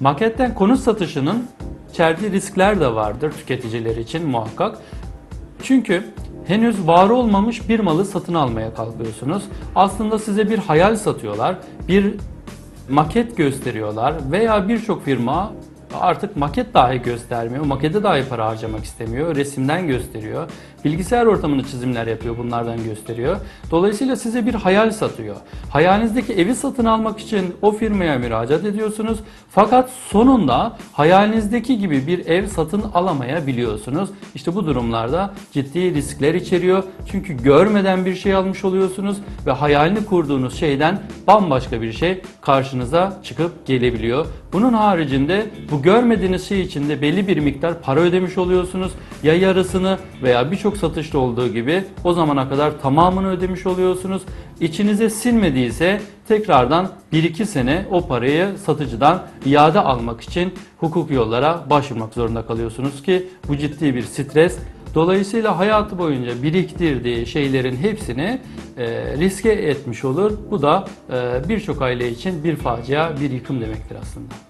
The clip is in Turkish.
Maketten konut satışının içerdiği riskler de vardır tüketiciler için muhakkak. Çünkü henüz var olmamış bir malı satın almaya kalkıyorsunuz. Aslında size bir hayal satıyorlar, bir maket gösteriyorlar veya birçok firma artık maket dahi göstermiyor, makete dahi para harcamak istemiyor, resimden gösteriyor. Bilgisayar ortamında çizimler yapıyor, bunlardan gösteriyor. Dolayısıyla size bir hayal satıyor. Hayalinizdeki evi satın almak için o firmaya müracaat ediyorsunuz. Fakat sonunda hayalinizdeki gibi bir ev satın alamayabiliyorsunuz. İşte bu durumlarda ciddi riskler içeriyor. Çünkü görmeden bir şey almış oluyorsunuz ve hayalini kurduğunuz şeyden bambaşka bir şey karşınıza çıkıp gelebiliyor. Bunun haricinde bu görmediğiniz şey için de belli bir miktar para ödemiş oluyorsunuz. Ya yarısını veya birçok satışta olduğu gibi o zamana kadar tamamını ödemiş oluyorsunuz. İçinize sinmediyse tekrardan 1-2 sene o parayı satıcıdan iade almak için hukuk yollara başvurmak zorunda kalıyorsunuz ki bu ciddi bir stres. Dolayısıyla hayatı boyunca biriktirdiği şeylerin hepsini e, riske etmiş olur. Bu da e, birçok aile için bir facia, bir yıkım demektir aslında.